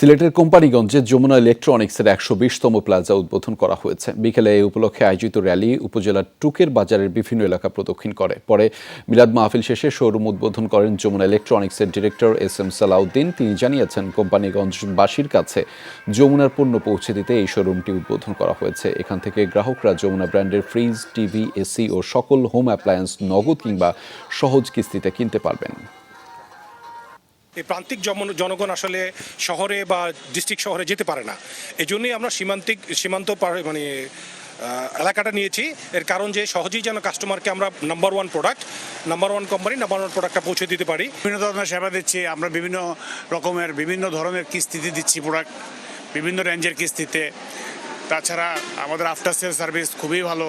সিলেটের কোম্পানিগঞ্জে যমুনা ইলেকট্রনিক্সের একশো বিশতম প্লাজা উদ্বোধন করা হয়েছে। বিকেলে এই উপলক্ষে আয়োজিত র্যালি উপজেলার টুকের বাজারের বিভিন্ন এলাকা প্রদক্ষিণ করে। পরে মিলাদ মাহফিল শেষে শোরুম উদ্বোধন করেন যমুনা ইলেকট্রনিক্সের ডিরেক্টর এস এম সালাউদ্দিন। তিনি জানিয়েছেন, কোম্পানিগঞ্জবাসীর কাছে যমুনার পণ্য পৌঁছে দিতে এই শোরুমটি উদ্বোধন করা হয়েছে। এখান থেকে গ্রাহকরা যমুনা ব্র্যান্ডের ফ্রিজ, টিভি, এসি ও সকল হোম অ্যাপ্লায়েন্স নগদ কিংবা সহজ কিস্তিতে কিনতে পারবেন। এই প্রান্তিক জনগণ আসলে শহরে বা ডিস্ট্রিক্ট শহরে যেতে পারে না। এই জন্যই আমরা সীমান্তিক সীমান্ত মানে এলাকাটা নিয়েছি। এর কারণ যে সহজেই যেন কাস্টমারকে আমরা number one product number one company number one প্রোডাক্টটা পৌঁছে দিতে পারি। বিভিন্ন ধরনের সেবা দিচ্ছি। আমরা বিভিন্ন রকমের, বিভিন্ন ধরনের কিস্তিতে দিচ্ছি প্রোডাক্ট বিভিন্ন রেঞ্জের কিস্তিতে। তাছাড়া আমাদের আফটার সেল সার্ভিস খুবই ভালো।